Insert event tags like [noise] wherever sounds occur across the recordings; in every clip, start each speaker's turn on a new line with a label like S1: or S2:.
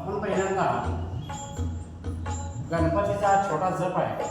S1: आपण पहिल्यांदा गणपतीचा हा छोटा जप आहे.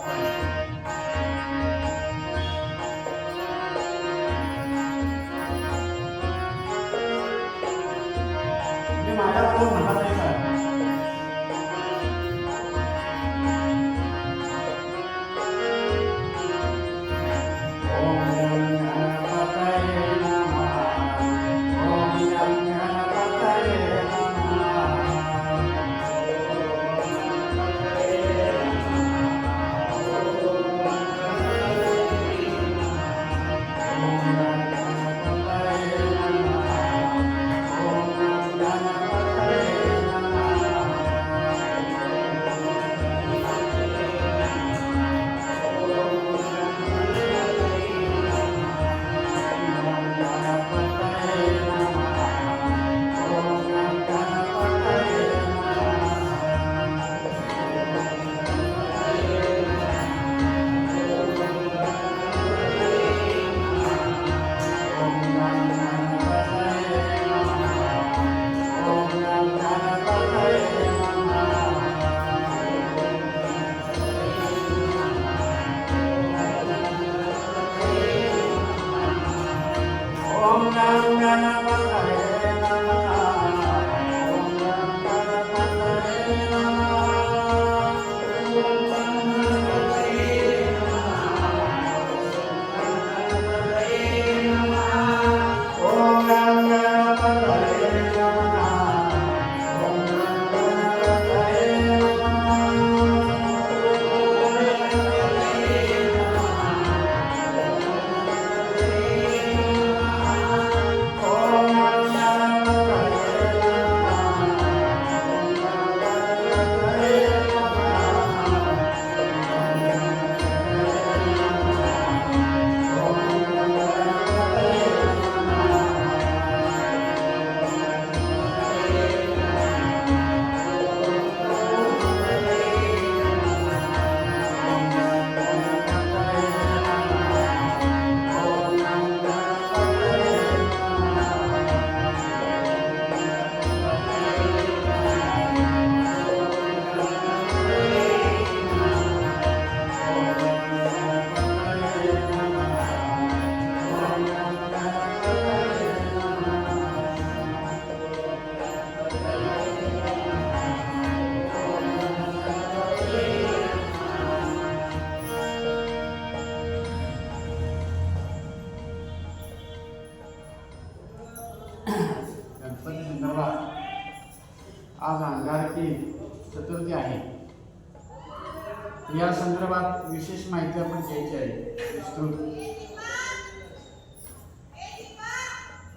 S1: विशेष माहिती आपण घ्यायची आहे. विस्तृत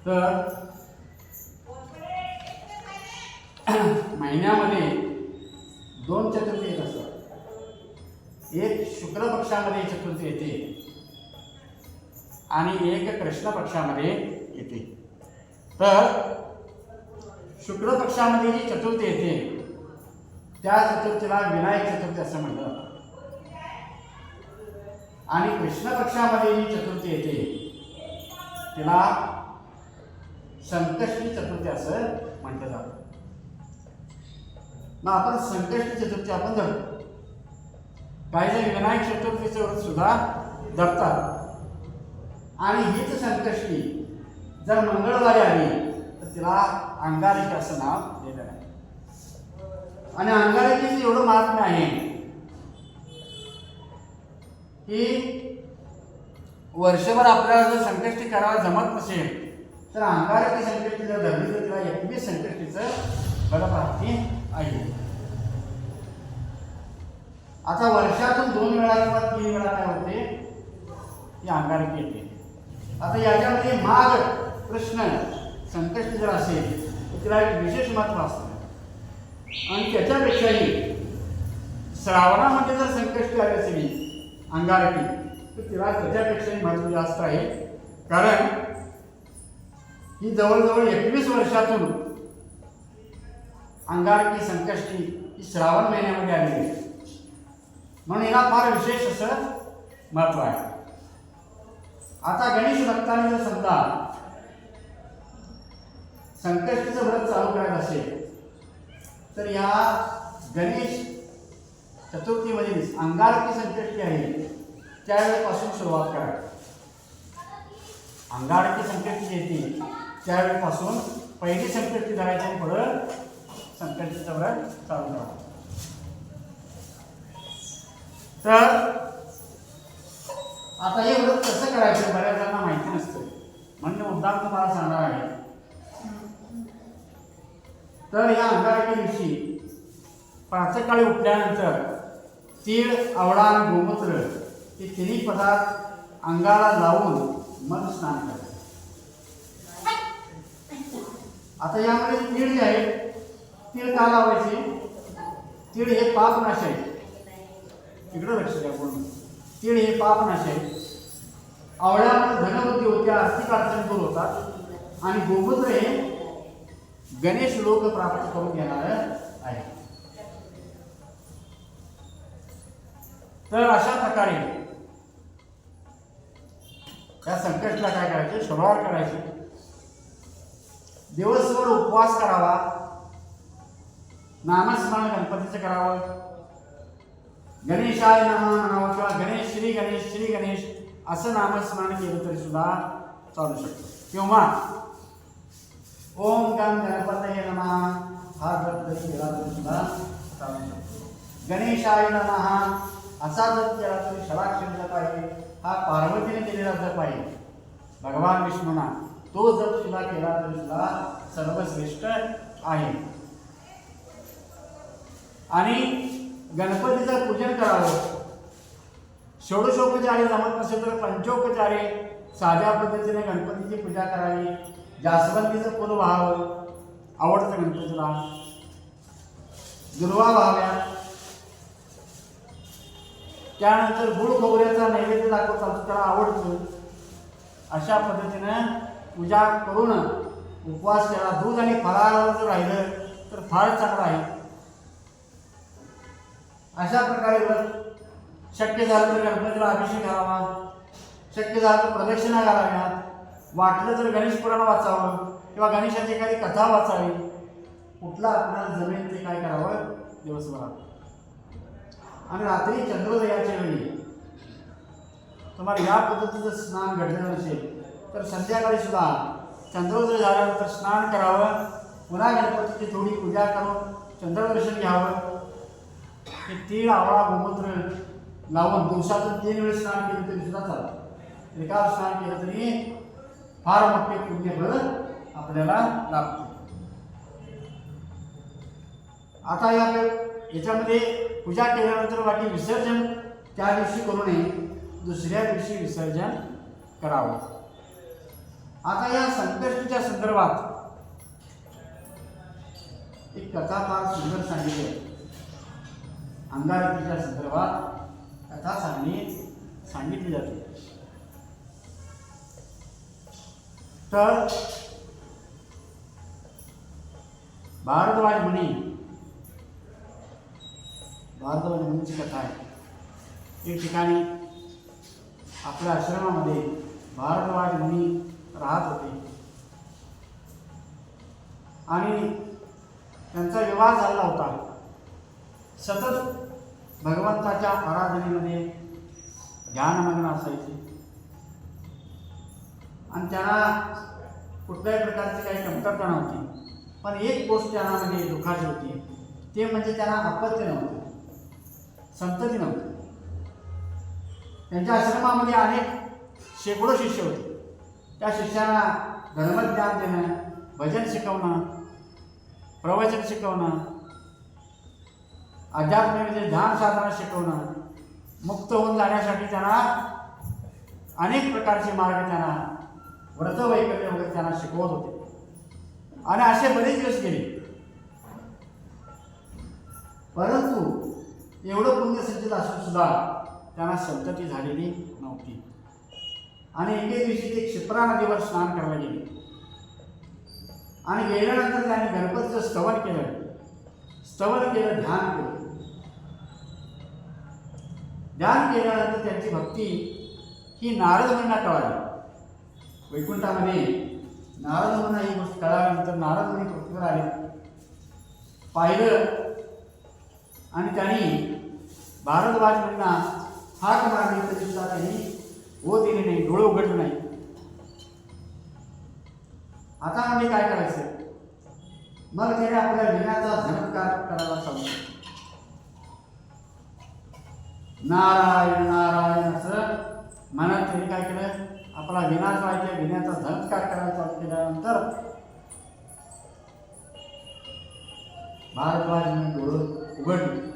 S1: तर [clears throat] महिन्यामध्ये दोन चतुर्थी येत असतात. एक शुक्ल पक्षामध्ये चतुर्थी येते आणि एक कृष्ण पक्षामध्ये येते. तर शुक्ल पक्षामध्ये जी चतुर्थी येते त्या चतुर्थीला विनायक चतुर्थी असं म्हटलं जातं आणि कृष्ण पक्षामध्ये जी चतुर्थी येते तिला संकष्टी चतुर्थी असं म्हटलं जातं. मग आपण संकष्टी चतुर्थी आपण धरतो काही जण विनायक चतुर्थीचे व्रत सुद्धा धरतात. आणि हीच संकष्टी जर मंगळवारी आली तर तिला अंगारिक असं नाव दिलेलं आहे. आणि अंगारिकीचं एवढं महात्म्य आहे की वर्षभर आपल्याला जर संकष्टी करायला जमत नसेल तर अंगारकी संकष्टी जर धरली तर तिला एकवीस संकष्टीचं फलप्राप्ती आहे. आता वर्षातून दोन वेळा किंवा तीन वेळा काय होते? ही अंगारकी येते. आता याच्यामध्ये माग कृष्ण संकष्टी जर असेल तर तिला एक विशेष महत्त्व असतं. आणि त्याच्यापेक्षाही श्रावणामध्ये जर संकष्टी आली असेल अंगारकी तर तिला त्याच्यापेक्षाही महत्त्व जास्त आहे. कारण ही जवळजवळ एकवीस वर्षातून अंगारकी संकष्टी ही श्रावण महिन्यामध्ये आलेली आहे. म्हणून याला फार विशेष असं महत्त्व आहे. आता गणेश भक्ताने जर समजा संकष्टीचं व्रत चालू करायचं असेल तर या गणेश चतुर्थीमध्ये अंगारकी संकष्टी आहे. त्यावेळेपासून सुरुवात करा. अंगारकी संकष्टी येते. त्यावेळेपासून पहिली संकष्टी धरायची आणि पुढं संकष्टीचं व्रत चालू करा. तर आता हे व्रत कसं करायचं? बऱ्याच जणांना माहिती नसतं. म्हणजे मुद्दाम तुम्हाला सांगणार आहे. तर या अंगारकी दिवशी प्रातकाळी उठल्यानंतर तीळ आवळा आणि गोमूत्र हे तिन्ही पदार्थ अंगाला लावून मन स्नान करायचं आता यामध्ये तीळ जे आहे तीळ का लावायचे? तीळ हे पापनाश आहे. इकडं लक्ष द्या पूर्ण. तीळ हे पापनाश आहे. आवळ्यामध्ये धनवृद्धी होते आर्थिक अडचण दूर होतात. आणि गोमूत्र हे गणेश लोक प्राप्त करून घेणार आहे. तर अशा प्रकारे या संकष्टला काय करायचे? सुरुवात करायचे. दिवसभर उपवास करावा. नामस्मरण गणपतीचं करावं. गणेशाय नमः म्हणावं किंवा गणेश श्री गणेश श्री गणेश असं नामस्मरण केलं तरी सुद्धा चालू शकतो. किंवा ओम गण गणपतये नमः हा जप केला तरी सुद्धा चालू शकतो. गणेशाय नमः असा जप केला तरी षडाक्षर जप आहे हा पार्वतीने केलेला जप आहे. भगवान विष्णूना तो जप सुद्धा केला तरी सुद्धा सर्वश्रेष्ठ आहे. आणि गणपतीचं पूजन करावं. षोडशोपचारे जमत नसेल तर पंचोपचारे साध्या पद्धतीने गणपतीची पूजा करावी. जास्वंदीचं फुल व्हावं. आवडतं गणपतीला. दुर्वा व्हाव्या. त्यानंतर गुळ खोबऱ्याचा नैवेद्य दाखवतात त्याला आवडतं. अशा पद्धतीनं पूजा करून उपवास केला. दूध आणि फराळावर जर राहिलं तर फार चांगलं आहे. अशा प्रकारे शक्य झालं तर गणपतीला अभिषेक घालावा. शक्य झालं तर प्रदक्षिणा घालाव्यात. वाटलं तर गणेश पुराण वाचावं किंवा गणेशाची एखादी कथा वाचावी. कुठला आपल्याला जमेल ते काय करावं दिवसभरात. आणि रात्री चंद्रोदयाच्या वेळी तुम्हाला या पद्धतीचं स्नान घडलेलं नसेल तर संध्याकाळी सुद्धा चंद्रोदय झाल्यानंतर स्नान करावं. पुन्हा गणपतीची थोडी पूजा करून चंद्रदर्शन घ्यावं. हे तीळ आवळा गोमूत्र लावून दिवसातून तीन वेळेस स्नान केलं तरी सुद्धा चालतं. एका स्नान केलं तरी फार मोठे पुण्यफळ आपल्याला लाभते. आता या याच्यामध्ये पूजा केल्यानंतर बाकी विसर्जन त्या दिवशी करू नये दुसऱ्या दिवशी विसर्जन करावं. आता या संकष्टीच्या संदर्भात एक कथा फार सुंदर सांगितली. आहे अंगारकीच्या संदर्भात कथा सांगणी सांगितली जाते. तर भारद्वाज म्हणे भारद्वाज मुनीची कथा आहे एक ठिकाणी आपल्या आश्रमामध्ये भारद्वाज मुनी राहत होते. आणि त्यांचा विवाह झाला होता. सतत भगवंताच्या आराधनेमध्ये ध्यानमग्न असायचे. आणि त्यांना कुठल्याही प्रकारची काही कमतरता नव्हती. पण एक गोष्ट त्यांना म्हणजे दुःखाची होती. ते म्हणजे त्यांना अपत्य नव्हतं. संतती नव्हती. त्यांच्या आश्रमामध्ये अनेक शेकडो शिष्य होते. त्या शिष्यांना धर्मज्ञान देणं भजन शिकवणं प्रवचन शिकवणं अध्यात्मामध्ये ध्यान साधना शिकवणं मुक्त होऊन जाण्यासाठी त्यांना अनेक प्रकारचे मार्ग त्यांना व्रत वैकल्य वगैरे त्यांना शिकवत होते. आणि असे बरेच दिवस गेले. परंतु एवढं पुण्यसंचित असून सुद्धा त्यांना संतती झालेली नव्हती. आणि एके दिवशी ते क्षिप्रा नदीवर स्नान करायला गेले. आणि गेल्यानंतर त्यांनी गणपतीचं स्तवन केलं. स्तवन केलं ध्यान केलं. ध्यान केल्यानंतर त्यांची भक्ती ही नारद मुनींना कळाली. वैकुंठामध्ये नारद मुनींना ही गोष्ट कळाल्यानंतर नारद मुनी पृथ्वीवर आले. पाहिलं आणि त्यांनी भारद्वाज म्हणला हाक मारली तरी सुद्धा त्यांनी हो दिली नाही डोळे उघडले नाही. आता आम्ही काय करायचं? मग त्याने आपल्या विण्याचा धनकार करायला सांगतो नारायण नारायण असं मनात त्यांनी काय केलं? आपला विनाश जो विण्याचा झनकार करायला चालू केल्यानंतर भारद्वाज म्हणून डोळं उघडली.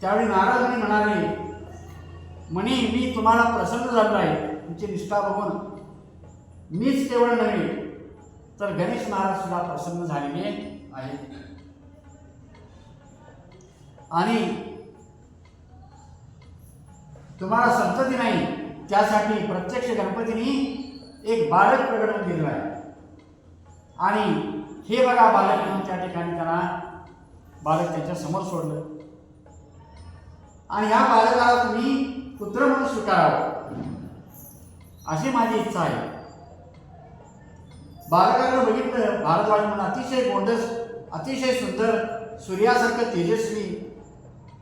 S1: त्यावेळी नारद म्हणाले म्हणे मी तुम्हाला प्रसन्न झालो आहे. तुमची निष्ठा बघून मीच केवळ नव्हे तर गणेश महाराज सुद्धा प्रसन्न झालेले आहेत. आणि तुम्हाला संतती नाही त्यासाठी प्रत्यक्ष गणपतीने एक बालक प्रकटून दिलं आहे. आणि हे बघा बालक म्हणून त्या ठिकाणी त्यांना बालक त्याच्यासमोर सोडलं. आणि ह्या बालकाला तुम्ही पुत्र म्हणून स्वीकारावं. अशी माझी इच्छा आहे. बालकाकडे बघितलं भारद्वाज म्हणून अतिशय गोंडस अतिशय सुंदर सूर्यासारखं तेजस्वी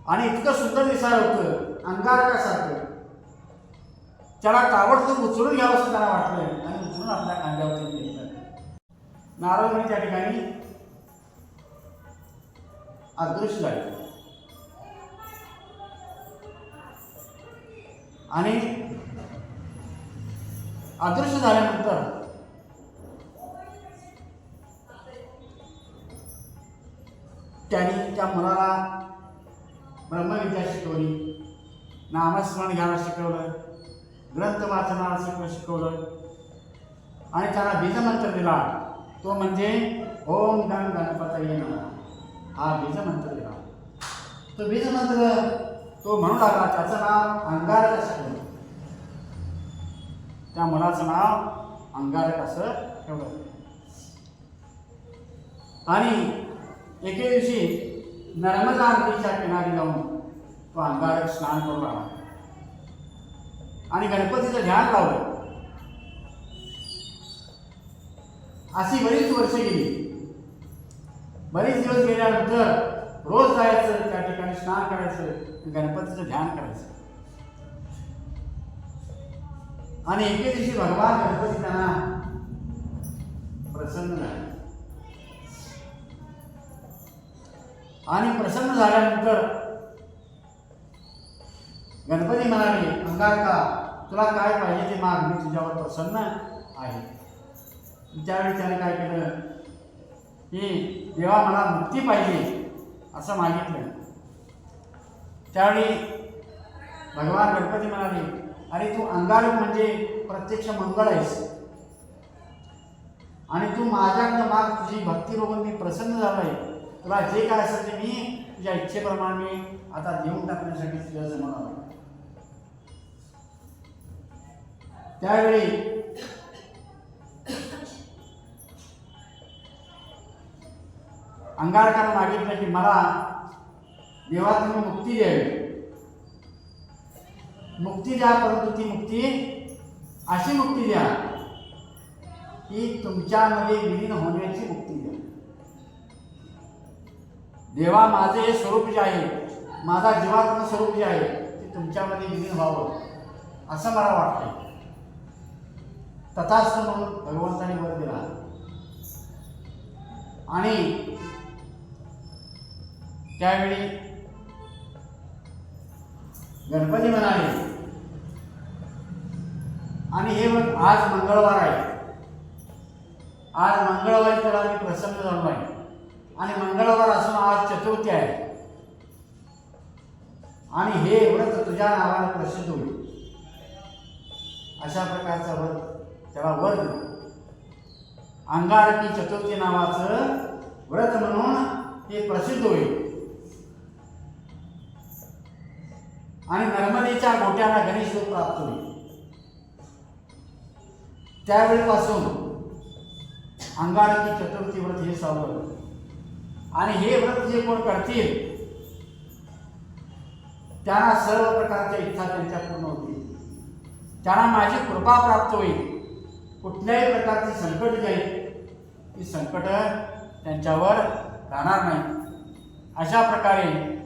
S1: आणि इतकं सुंदर दिसायला होतं अंगारकासारखं. त्याला ताबडतोब उचलून घ्यावं असं त्याला वाटलं आणि उचलून आपल्या कांद्यावरती घेतलं नारळ त्या ठिकाणी अदृश्य झाले. आणि अदृश्य झाल्यानंतर त्यांनी त्या मुलाला ब्रह्मविद्या शिकवली नामस्मरण घ्यायला शिकवलं ग्रंथ वाचनाला शिकवलं शिकवलं आणि त्याला बीजमंत्र दिला. तो म्हणजे ओम गण गणपत नमः. हा बीजमंत्र दिला. तो बीजमंत्र तो म्हणू लागला त्याचं नाव अंगारक असं ठेवलं. त्या मुलाचं नाव अंगारक असं ठेवलं. आणि एके दिवशी नर्मदा नदीच्या किनारी जाऊन तो अंगारक स्नान करू लागला आणि गणपतीचं ध्यान लावलं. अशी बरीच वर्ष गेली. बरेच दिवस गेल्यानंतर रोज जायचं त्या ठिकाणी स्नान करायचं. गणपतीचं ध्यान करायचं. आणि एके दिवशी भगवान गणपती त्यांना प्रसन्न झाले. आणि प्रसन्न झाल्यानंतर गणपती म्हणाले अंगारका तुला काय पाहिजे ते माग मी तुझ्यावर प्रसन्न आहे. त्यावेळी त्याने काय केलं की देवा मला मुक्ती पाहिजे असं मागितलं. त्यावेळी भगवान गणपती म्हणाले अरे तू अंगारक म्हणजे प्रत्यक्ष मंगळ आहेस. आणि तू माझ्याकडं माग तुझी भक्ती बघून मी प्रसन्न झालो आहे तुला जे काय असेल ते मी तुझ्या इच्छेप्रमाणे आता देऊन टाकण्यासाठी तुझ्या जमणार त्यावेळी अंगारकानं मागितलं की मला देवा तुम्ही मुक्ती द्यावी मुक्ती द्या परंतु ती मुक्ती अशी मुक्ती द्या की तुमच्यामध्ये विलीन होण्याची मुक्ती द्या. देवा माझे हे स्वरूप जे आहे माझा जीवात्म स्वरूप जे आहे ते तुमच्यामध्ये विलीन व्हावं असं मला वाटतं तथाच म्हणून भगवंताने वर दिला. आणि त्यावेळी गणपती म्हणाले. आणि हे मग आज मंगळवार आहे. आज मंगळवारी त्याला मी प्रसन्न झालो आहे. आणि मंगळवार असून आज चतुर्थी आहे. आणि हे व्रत तुझ्या नावाने प्रसिद्ध होईल. अशा प्रकारचा व्रत त्याला वर्ग अंगारकी चतुर्थी नावाचं व्रत म्हणून हे प्रसिद्ध होईल. नर्मदेच्या गणेश रूप प्राप्त होईल. त्यावेळेपासून अंगारकी चतुर्थी व्रत हे चालू आणि हे व्रत जे कोण करतील त्यांना सर्व प्रकारच्या इच्छा त्यांच्या पूर्ण होतील. त्यांना माझी कृपा प्राप्त होईल. कुठल्याही प्रकारची संकट जी ती संकट त्यांच्यावर राहणार नाही. अशा प्रकारे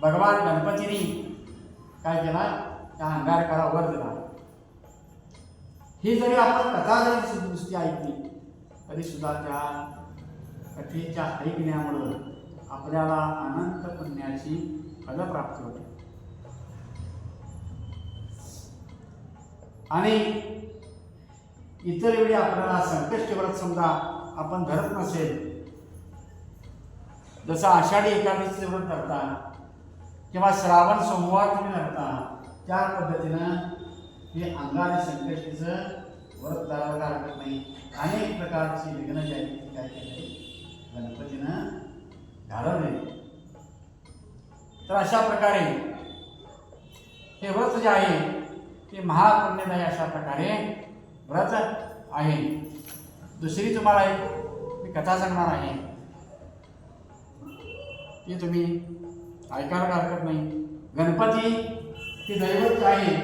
S1: भगवान गणपतीनी काय केला त्या अंगारकाला वर दिला ही जरी आपण कथा जरी दृष्टी ऐकली तरी सुद्धा त्या कथेच्या ऐकण्यामुळं आपल्याला अनंत पुण्याची फलप्राप्ती होते. आणि इतर वेळी आपल्याला संकष्ट व्रत समजा आपण धरत नसेल जसं आषाढी एकादशीचे व्रत धरता किंवा श्रावण सोमवार तुम्ही धरता त्या पद्धतीनं हे अंगारी संकष्टीचं व्रत धरायला हरकत नाही? अनेक प्रकारची विघ्न जी आहेत ती काय केली गणपतीनं घालवले. तर अशा प्रकारे हे व्रत जे आहे ते महापुण्यदायी अशा प्रकारे व्रत आहे. दुसरी तुम्हाला एक मी कथा सांगणार आहे. ती तुम्ही ऐकायला काय हरकत नाही. गणपती हे दैवत आहे.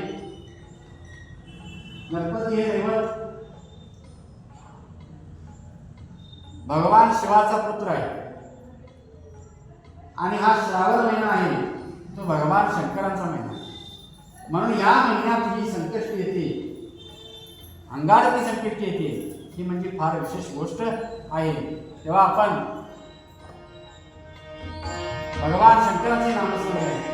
S1: गणपती हे दैवत भगवान शिवाचा पुत्र आहे. आणि हा श्रावण महिना आहे तो भगवान शंकरांचा महिना म्हणून या महिन्यात ही संकष्टी येते. अंगारकी संकष्टी येते. ही म्हणजे फार विशेष गोष्ट आहे. तेव्हा आपण भगवान शंकराचे नामस्मरण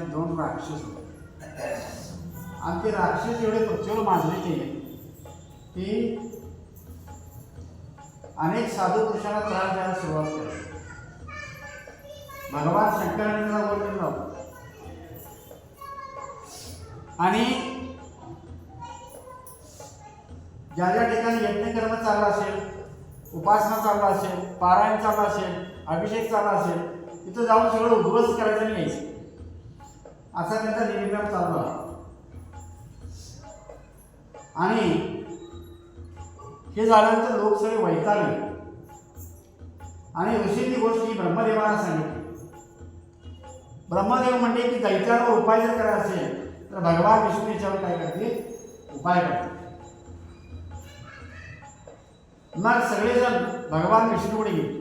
S1: प्रकारचे दोन राक्षस होते. आणि ते राक्षस एवढे पृथ्वीवर माजले की अनेक साधू पुरुषांना त्रास द्यायला सुरुवात केली. भगवान शंकराने त्याला वर आणि ज्या ज्या ठिकाणी यज्ञकर्म चालला असेल उपासना चालला असेल पारायण चालला असेल अभिषेक चालला असेल तिथं जाऊन सगळं उद्ध्वस्त करायचं नाही यायचं. असा त्यांचा निमिग्राम चालू आहे. आणि हे झाल्यानंतर लोक सगळे वैतागले. आणि ऋषींनी गोष्ट ही ब्रह्मदेवाला सांगितली. ब्रह्मदेव म्हणते की दैत्यावर उपाय जर करायचा असेल तर भगवान विष्णू याच्यावर काय करते उपाय करते मग सगळेजण भगवान विष्णूकडे गेले.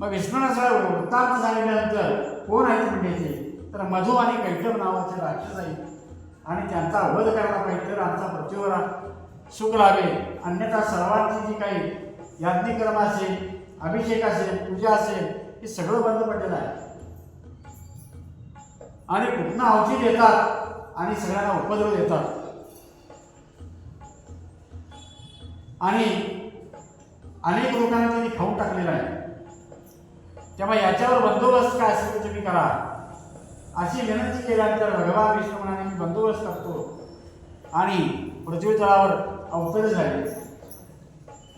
S1: मग विष्णूनं वृत्तांत झाल्यानंतर कोण आहेत म्हणजे तर मधू आणि कैटभ नावाचे राक्षस आहेत. आणि त्यांचा वध करायला पाहिजे तर आमचा पृथ्वीवर सुख लाभेल अन्यथा सर्वांची जी काही याज्ञिकर्म असेल अभिषेक असेल पूजा असेल हे सगळं बंद पडलेलं आहे. आणि कुठनं औषध देतात आणि सगळ्यांना उपद्रव देतात. आणि अनेक लोकांना त्यांनी खाऊन टाकलेलं आहे. तेव्हा याच्यावर बंदोबस्त काय असेल ते तुम्ही करा. अशी विनंती केल्यानंतर भगवान विष्णू म्हणाने मी बंदोबस्त करतो. आणि पृथ्वी तळावर झाले.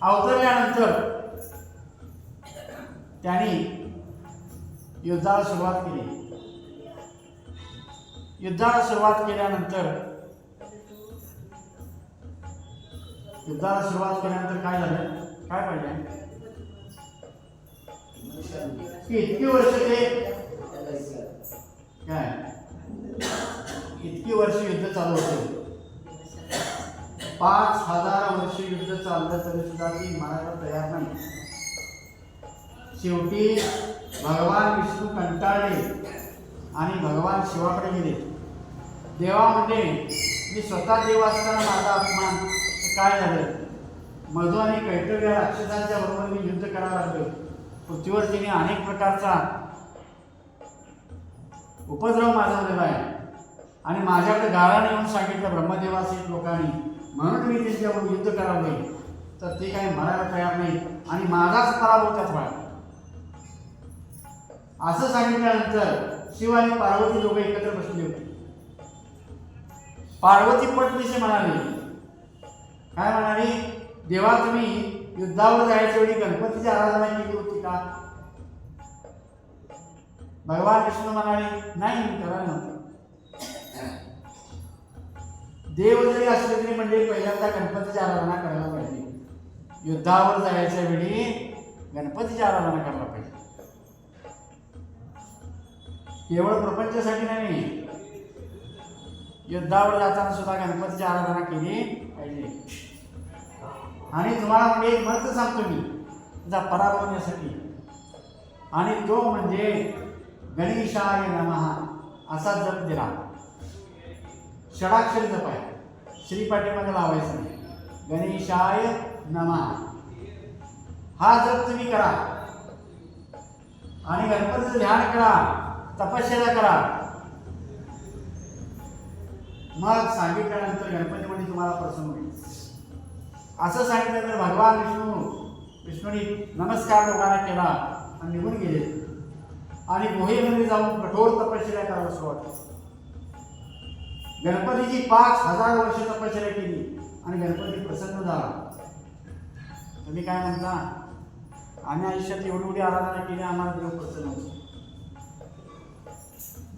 S1: अवतरल्यानंतर त्यांनी युद्धाला सुरुवात केली. युद्धाला सुरुवात केल्यानंतर युद्धाला सुरुवात केल्यानंतर काय झालं? काय पाहिजे इतकी वर्ष ते? काय? इतकी वर्ष युद्ध चालू होते. पाच हजार वर्ष युद्ध चाललं तरी सुद्धा ती मारायला तयार नाही. शेवटी भगवान विष्णू कंटाळले आणि भगवान शिवाकडे गेले. देवा म्हणजे मी स्वतः देव असताना माझा अपमान काय झालं? मधु आणि कैटव्य राक्षसांच्या बरोबर मी युद्ध करायला लागलो. पृथ्वीवर तिने अनेक प्रकारचा उपद्रव माजवलेला आहे. आणि माझ्याकडे गाळाने येऊन सांगितलं ब्रह्मदेवासी लोकांनी म्हणून मी त्यांच्यावर युद्ध करावे. तर ते काही मरायला तयार नाही. आणि माझाच पराभव त्यात व्हायला असं सांगितल्यानंतर शिव आणि पार्वती लोक एकत्र बसले होते. पार्वती पटदिशी म्हणाली काय म्हणाली? देवा तुम्ही युद्धावर जायच्या वेळी गणपतीची आराधना केली होती का? भगवान विष्णू म्हणाले नाही मी करायला नव्हतं. देव जरी असले तरी म्हणजे पहिल्यांदा गणपतीची आराधना करायला पाहिजे. युद्धावर जायच्या वेळी गणपतीची आराधना करायला पाहिजे. केवळ प्रपंचासाठी नाही युद्धावर जाताना सुद्धा गणपतीची आराधना केली पाहिजे. आणि तुम्हाला म्हणजे एक मंत्र सांगतो मी त्याचा पराभव होण्यासाठी. आणि तो म्हणजे गणेशाय नमः असा जप दिला. षडाक्षर जप आहे. श्रीपाठीमध्ये लावायचं नाही. गणेशाय नमः. हा जप तुम्ही करा. आणि गणपतीचं ध्यान करा. तपश्चर्या करा. मग सांगितल्यानंतर गणपतीमध्ये तुम्हाला प्रसन्न होईल. असं सांगितलं तर भगवान विष्णू विष्णूने नमस्कार लोकांना केला आणि निघून गेले. आणि गुहेमध्ये जाऊन कठोर तपश्चर्या करायला सुरुवात केली. गणपतीची पाच हजार वर्ष तपश्चर्या केली आणि गणपती प्रसन्न झाला. तुम्ही काय म्हणता? आम्ही आयुष्यात एवढी एवढी आराधना केली आम्हाला देव प्रसन्न होतो.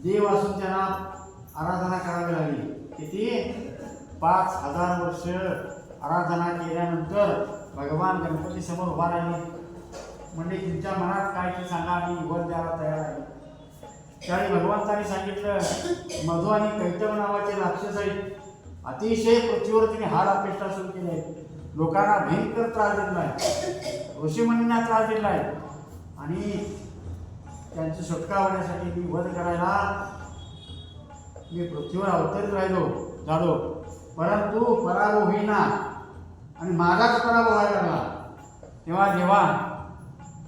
S1: देव असून त्यांना आराधना करावी लागली. किती? पाच हजार वर्ष आराधना केल्यानंतर भगवान गणपती समोर उभा राहिले. म्हणजे तुमच्या मनात काय ते सांगा आणि वर द्यायला तयार आहे. त्यावेळी त्यांनी सांगितलं मधु आणि कैतव नावाचे राक्षस आहेत. अतिशय पृथ्वीवर तिने हाड अपेष्टा सुरू केली. आहे लोकांना भयंकर त्रास दिला आहे. ऋषीमुनींना त्रास दिला आहे. आणि त्यांची सुटका होण्यासाठी मी वध करायला मी पृथ्वीवर अवतरित राहिलो झालो. परंतु पराभव होईना. आणि माझाच पराभव व्हायला लागला. तेव्हा जेव्हा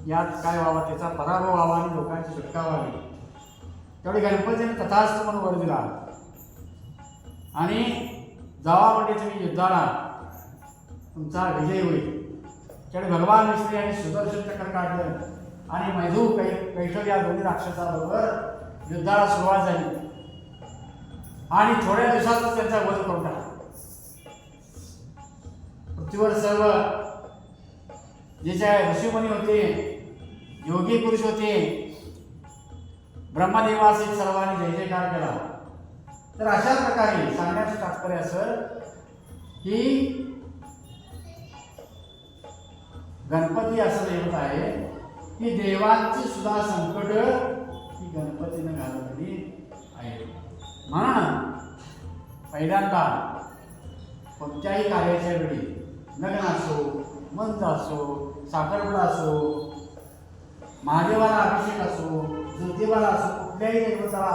S1: यात काय व्हावा त्याचा पराभव व्हावा आणि लोकांची सुटका व्हावी. तेवढे गणपतीने तथास्त म्हणून वर दिला. आणि जावा म्हणजे तुम्ही युद्धाला तुमचा विजय होईल. त्यावेळी भगवान विष्णू यांनी सुदर्शन चक्र काढलं. आणि मैधू कै कैठव या दोन्ही राक्षसाबरोबर युद्धाला सुरुवात झाली. आणि थोड्या दिवसातच त्यांचा वध करून टाकला. पृथ्वीवर सर्व जे काय ऋषीमुनी होते योगी पुरुष होते ब्रह्मदेवाचे सर्वांनी जय जयकार केला. तर अशा प्रकारे सांगण्याचं तात्पर्य असं की गणपती असं देवत आहे की देवांची सुद्धा संकट ही गणपतीनं घालवलेली आहे. म्हणून पहिल्यांदा कोणत्याही कार्याच्या वेळी लग्न असो मंच असो साखरपुडा असो महादेवाला अभिषेक असो ज्योतिबाला असो कुठल्याही देवताला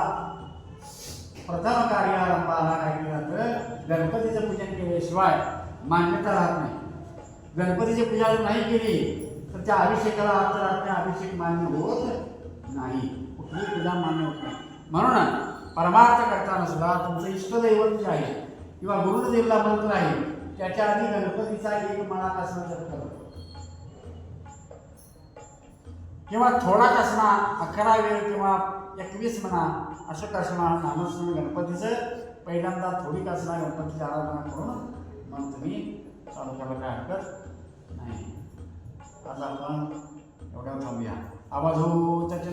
S1: प्रथम कार्यारंभाला काय केलं जातं गणपतीचं पूजन केल्याशिवाय मान्यता राहत नाही. गणपतीची पूजा जर नाही केली तर त्या अभिषेकाला अर्थ राहत नाही अभिषेक मान्य होत नाही. कुठलीही पूजा मान्य होत नाही. म्हणून परमार्थ करताना सुद्धा तुमचं इष्टदैवत जे आहे किंवा गुरुदेवला मंत्र आहे त्याच्या आधी गणपतीचा एक मळा असणं शक्य किंवा थोडा कसणा अकरा वेळ किंवा एकवीस म्हणा असं कसणं नामस्मरण गणपतीचं पहिल्यांदा थोडी कसणा गणपतीची आराधना करून मग तुम्ही चालू करायला काय हरकत नाही. आज आपण एवढ्या थांबूया. आवाज हो त्याच्या